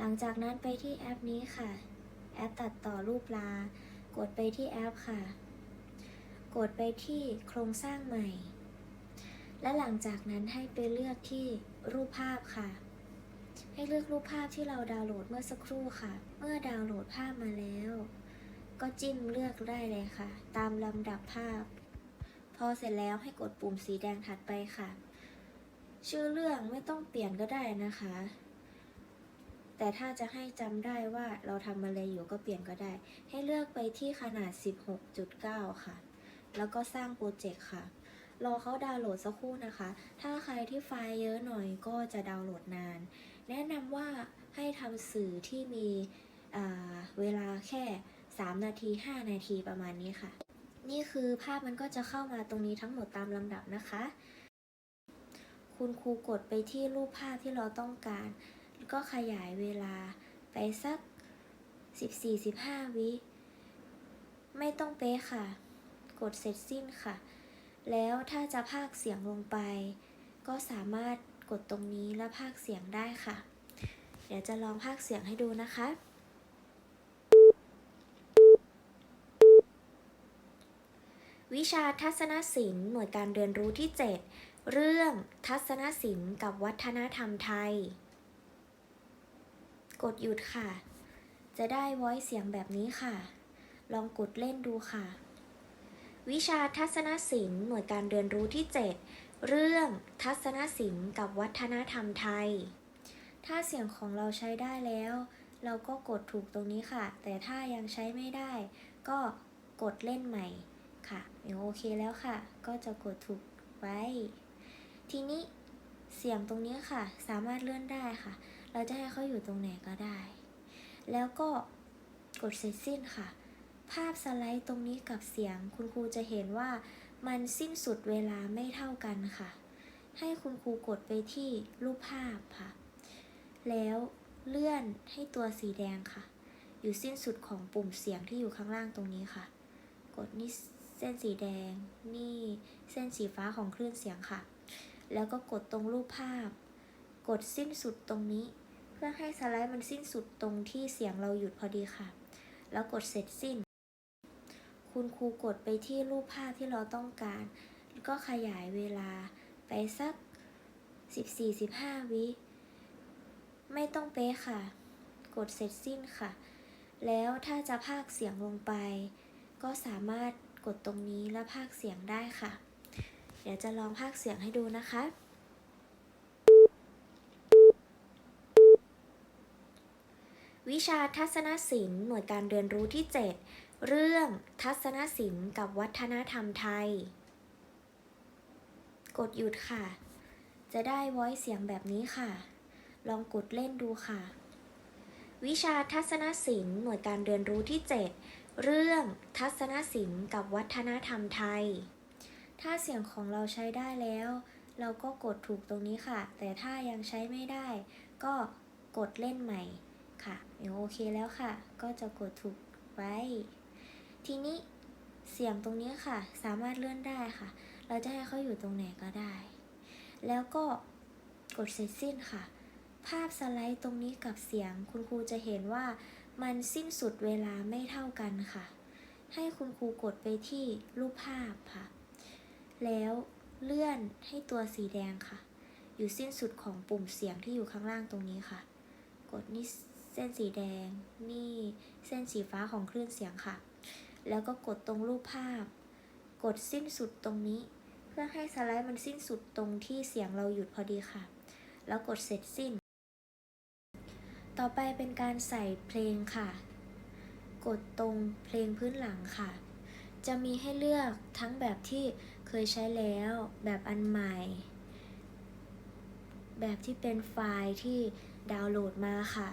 หลังจากนั้นไปที่แอปนี้ค่ะ แอปตัดต่อรูปลา กดไปที่แอปค่ะ กดไปที่โครงสร้างใหม่ และหลังจากนั้นให้ไปเลือกที่รูปภาพค่ะ ให้เลือกรูปภาพที่เราดาวน์โหลดเมื่อสักครู่ค่ะ เมื่อดาวน์โหลดภาพมาแล้ว ก็จิ้มเลือกได้เลยค่ะ ตามลำดับภาพ พอเสร็จแล้วให้กดปุ่มสีแดงถัดไปค่ะ ชื่อเรื่องไม่ต้องเปลี่ยนก็ได้นะคะ แต่ถ้าจะให้จำได้ว่าเราทำอะไรอยู่ก็เปลี่ยนก็ได้ ให้เลือกไปที่ขนาด 16.9 ค่ะ แล้วก็สร้างโปรเจกต์ค่ะ รอเขาดาวน์โหลดสักครู่นะคะ ถ้าใครที่ไฟล์เยอะหน่อยก็จะดาวน์โหลดนาน แนะนำว่าให้ทำสื่อที่มีเวลาแค่ 3 นาที 5 นาทีประมาณนี้ค่ะ นี่คือภาพมันก็จะเข้ามาตรงนี้ทั้งหมดตามลำดับนะคะ คุณครูกดไปที่รูปภาพที่เราต้องการ ก็ขยายเวลาไปสัก 14-15 วิ ไม่ต้องเป๊ะค่ะ กดเสร็จสิ้นค่ะ แล้วถ้าจะพากเสียงลงไป ก็สามารถกดตรงนี้แล้วพากเสียงได้ค่ะ เดี๋ยวจะลองพากเสียงให้ดูนะคะวิชาทัศนศิลป์หน่วยการเรียนรู้ที่ 7 เรื่องทัศนศิลป์กับวัฒนธรรมไทย กดหยุดค่ะ จะได้ไว้เสียงแบบนี้ค่ะ ลองกดเล่นดูค่ะ วิชาทัศนศิลป์หน่วยการเรียนรู้ที่ 7 เรื่องทัศนศิลป์กับวัฒนธรรมไทย ถ้าเสียงของเราใช้ได้แล้ว เราก็กดถูกตรงนี้ค่ะ แต่ถ้ายังใช้ไม่ได้ ก็กดเล่นใหม่ค่ะโอเคแล้วค่ะ ก็จะกดถูกไว้ ทีนี้เสียงตรงนี้ค่ะ สามารถเลื่อนได้ค่ะ เราจะให้เขาอยู่ตรงไหนก็ได้ แล้วก็กดเสร็จสิ้นค่ะ ภาพสไลด์ตรงนี้กับเสียง คุณครูจะเห็นว่ามันสิ้นสุดเวลาไม่เท่ากันค่ะ ให้คุณครูกดไปที่รูปภาพค่ะ แล้วเลื่อนให้ตัวสีแดงค่ะ อยู่สิ้นสุดของปุ่มเสียงที่อยู่ข้างล่างตรงนี้ค่ะ กดนี่เส้นสีแดง นี่เส้นสีฟ้าของคลื่นเสียงค่ะ แล้วก็กดตรงรูปภาพ กดสิ้นสุดตรงนี้ เพื่อให้สไลด์มันสิ้นสุดตรงที่เสียงเราหยุดพอดีค่ะ แล้วกดเสร็จสิ้น คุณครูกดไปที่รูปภาพที่เราต้องการ แล้วก็ขยายเวลาไปสัก 14-15 วิ ไม่ต้องเป๊ะค่ะ กดเสร็จสิ้นค่ะ แล้วถ้าจะพากเสียงลงไป ก็สามารถกดตรงนี้แล้วพากเสียงได้ค่ะ เดี๋ยวจะลองพากเสียงให้ดูนะคะ วิชาทัศนศิลป์หน่วยการเรียนรู้ที่ 7 เรื่องทัศนศิลป์กับวัฒนธรรมไทย กดหยุดค่ะ จะได้ไว้เสียงแบบนี้ค่ะ ลองกดเล่นดูค่ะ วิชาทัศนศิลป์หน่วยการเรียนรู้ที่ 7 เรื่องทัศนศิลป์กับวัฒนธรรมไทย ถ้าเสียงของเราใช้ได้แล้ว เราก็กดถูกตรงนี้ค่ะ แต่ถ้ายังใช้ไม่ได้ ก็กดเล่นใหม่ค่ะ อยู่โอเคแล้วค่ะ ก็จะกดถูกไว้ ทีนี้เสียงตรงนี้ค่ะ สามารถเลื่อนได้ค่ะ เราจะให้เขาอยู่ตรงไหนก็ได้ แล้วก็กดเสร็จสิ้นค่ะ ภาพสไลด์ตรงนี้กับเสียงคุณครูจะเห็นว่ามันสิ้นสุดเวลาไม่เท่ากันค่ะ ให้คุณครูกดไปที่รูปภาพค่ะ แล้วเลื่อนให้ตัวสีแดงค่ะ อยู่สิ้นสุดของปุ่มเสียงที่อยู่ข้างล่างตรงนี้ค่ะ กดนี่ ส้นสีแดง นี่เส้นสีฟ้าของคลื่นเสียงค่ะ แล้วก็กดตรงรูปภาพ กดสิ้นสุดตรงนี้ เพื่อให้สไลด์มันสิ้นสุดตรงที่เสียงเราหยุดพอดีค่ะ แล้วกดเสร็จสิ้น ต่อไปเป็นการใส่เพลงค่ะ กดตรงเพลงพื้นหลังค่ะ จะมีให้เลือกทั้งแบบที่เคยใช้แล้ว แบบอันใหม่ แบบที่เป็นไฟล์ที่ดาวน์โหลดมาค่ะ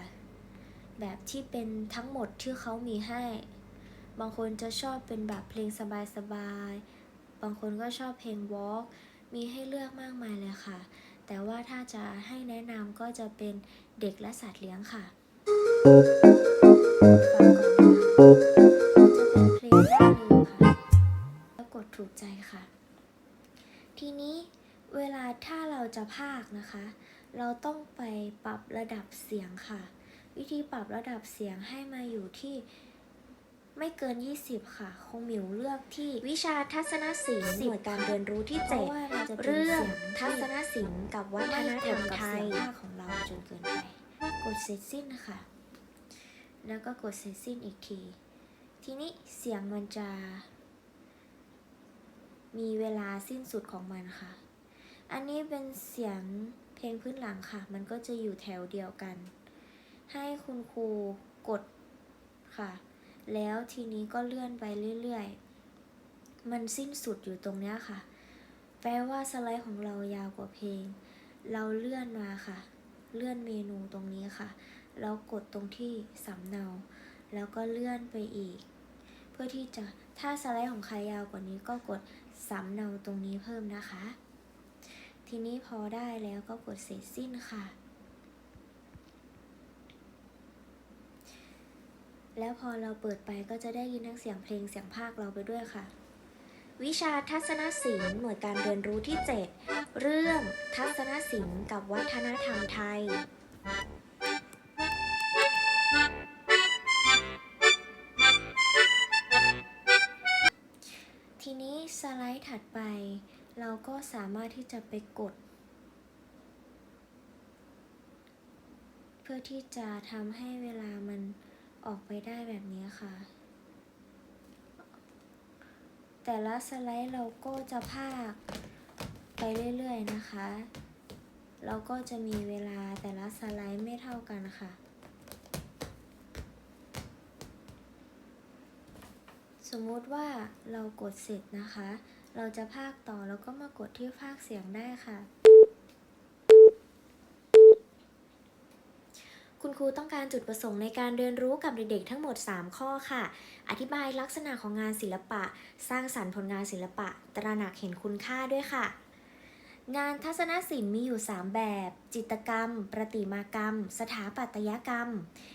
แบบที่เป็นทั้งหมดที่เขามีให้ บางคนจะชอบเป็นแบบเพลงสบายๆ บางคนก็ชอบเพลงวอล์กมีให้เลือกมากมายเลยค่ะ แต่ว่าถ้าจะให้แนะนำก็จะเป็นเด็กและสัตว์เลี้ยงค่ะฟังก่อนนะคะจะเป็นเพลงได้เลยค่ะแล้วกดถูกใจค่ะ ทีนี้เวลาถ้าเราจะพากนะคะ เราต้องไปปรับระดับเสียงค่ะ วิธีปรับระดับเสียงให้มาอยู่ที่ไม่เกิน 20 ค่ะ คงหมิวเลือกที่วิชาทัศนศิลป์หน่วยการเรียนรู้ที่เพเจ็ราะดว่ามันจะเป็นเรื่องเสียงทัศนศิลป์กับวัฒนธรรมไทยของเราจนเกินไป กดเสร็จสิ้นค่ะ แล้วก็กดเสร็จสิ้นอีกที ทีนี้เสียงมันจะ มีเวลาสิ้นสุดของมันค่ะ อันนี้เป็นเสียงเพลงพื้นหลังค่ะ มันก็จะอยู่แถวเดียวกัน ให้คุณครูกดค่ะ แล้วทีนี้ก็เลื่อนไปเรื่อยๆ มันสิ้นสุดอยู่ตรงเนี้ยค่ะ แปลว่าสไลด์ของเรายาวกว่าเพลง เราเลื่อนมาค่ะ เลื่อนเมนูตรงนี้ค่ะ แล้วกดตรงที่สำเนา แล้วก็เลื่อนไปอีก เพื่อที่จะ ถ้าสไลด์ของใครยาวกว่านี้ก็กดสำเนาตรงนี้เพิ่มนะคะ ทีนี้พอได้แล้วก็กดเสร็จสิ้นค่ะ แล้วพอเราเปิดไปก็จะได้ยินทั้งเสียงเพลงเสียงภาคเราไปด้วยค่ะ วิชาทัศนศิลป์หน่วยการเรียนรู้ที่ 7 เรื่องทัศนศิลป์กับวัฒนธรรมไทย ทีนี้สไลด์ถัดไป เราก็สามารถที่จะไปกด เพื่อที่จะทำให้เวลามัน ออกไปได้แบบนี้ค่ะ แต่ละสไลด์เราก็จะพากไปเรื่อยๆนะคะ เราก็จะมีเวลาแต่ละสไลด์ไม่เท่ากันค่ะ สมมุติว่าเรากดเสร็จนะคะ เราจะพากต่อแล้วก็มากดที่พากเสียงได้ค่ะ คุณครูต้องการจุดประสงค์ในการเรียนรู้กับเด็กๆทั้งหมด 3 ข้อค่ะ อธิบายลักษณะของงานศิลปะ สร้างสรรค์ผลงานศิลปะ ตระหนักเห็นคุณค่าด้วยค่ะ งานทัศนศิลป์มีอยู่ 3 แบบ จิตรกรรม ประติมากรรม สถาปัตยกรรม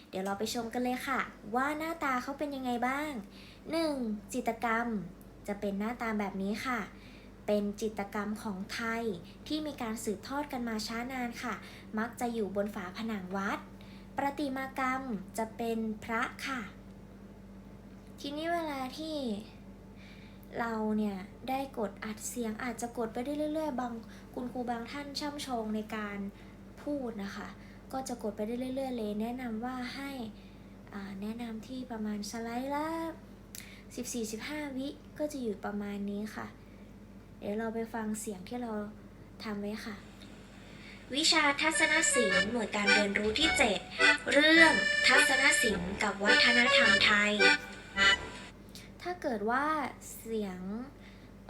เดี๋ยวเราไปชมกันเลยค่ะ ว่าหน้าตาเขาเป็นยังไงบ้าง 1. จิตรกรรม จะเป็นหน้าตาแบบนี้ค่ะเป็นจิตรกรรมของไทยที่มีการสืบทอดกันมาช้านานค่ะ มักจะอยู่บนฝาผนังวัด ประติมากรรมจะเป็นพระค่ะ ทีนี้เวลาที่เราเนี่ยได้กดอัดเสียงอาจจะกดไปได้เรื่อยๆ บางคุณครูบางท่านช่ำชองในการพูดนะคะ ก็จะกดไปได้เรื่อย ๆ เลย แนะนำว่าให้อาแนะนำที่ประมาณสไลด์ละ14-15 วิก็จะอยู่ประมาณนี้ค่ะ เดี๋ยวเราไปฟังเสียงที่เราทำไว้ค่ะ วิชาทัศนศิลป์หน่วยการเรียนรู้ที่ 7 เรื่องทัศนศิลป์กับวัฒนธรรมไทย ถ้าเกิดว่าเสียง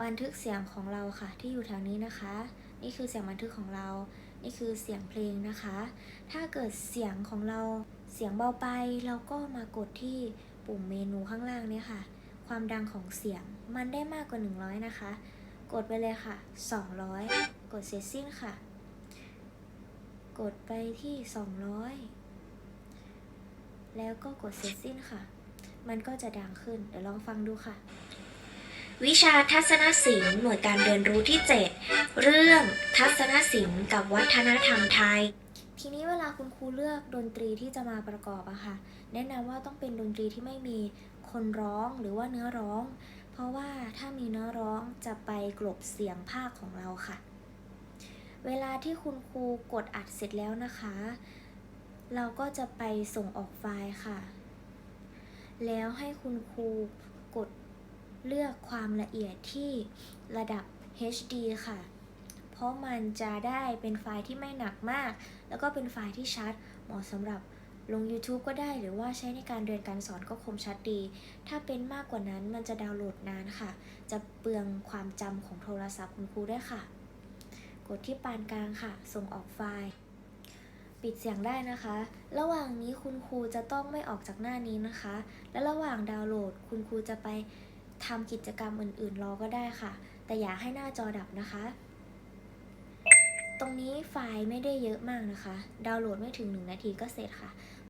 บันทึกเสียงของเราค่ะ ที่อยู่ทางนี้นะคะ นี่คือเสียงบันทึกของเรา นี่คือเสียงเพลงนะคะ ถ้าเกิดเสียงของเราเสียงเบาไป เราก็มากดที่ปุ่มเมนูข้างล่างเนี่ยค่ะ ความดังของเสียงมันได้มากกว่า 100 นะคะ กดไปเลยค่ะ 200 กดเสร็จสิ้นค่ะ กดไปที่ 200 แล้วก็กดเสร็จสิ้นค่ะ มันก็จะดังขึ้น เดี๋ยวลองฟังดูค่ะ วิชาทัศนศิลป์หน่วยการเรียนรู้ที่ 7 เรื่องทัศนศิลป์กับวัฒนธรรมไทย ทีนี้เวลาคุณครูเลือกดนตรีที่จะมาประกอบอะค่ะ แนะนำว่าต้องเป็นดนตรีที่ไม่มีคนร้องหรือว่าเนื้อร้อง เพราะว่าถ้ามีเนื้อร้องจะไปกลบเสียงภาคของเราค่ะ เวลาที่คุณครูกดอัดเสร็จแล้วนะคะ เราก็จะไปส่งออกไฟล์ค่ะ แล้วให้คุณครูกดเลือกความละเอียดที่ระดับ HD ค่ะ เพราะมันจะได้เป็นไฟล์ที่ไม่หนักมาก แล้วก็เป็นไฟล์ที่ชัด เหมาะสำหรับลง YouTube ก็ได้หรือว่าใช้ในการเรียนการสอนก็คมชัดดี ถ้าเป็นมากกว่านั้นมันจะดาวน์โหลดนานค่ะ จะเปลืองความจำของโทรศัพท์คุณครูได้ค่ะ ดที่ปานกลางค่ะ ส่งออกไฟล์ ปิดเสียงได้นะคะ ระหว่างนี้คุณครูจะต้องไม่ออกจากหน้านี้นะคะ และระหว่างดาวน์โหลด คุณครูจะไปทำกิจกรรมอื่นๆรอก็ได้ค่ะ แต่อย่าให้หน้าจอดับนะคะ ตรงนี้ไฟล์ไม่ได้เยอะมากนะคะ ดาวน์โหลดไม่ถึง 1 นาทีก็เสร็จค่ะ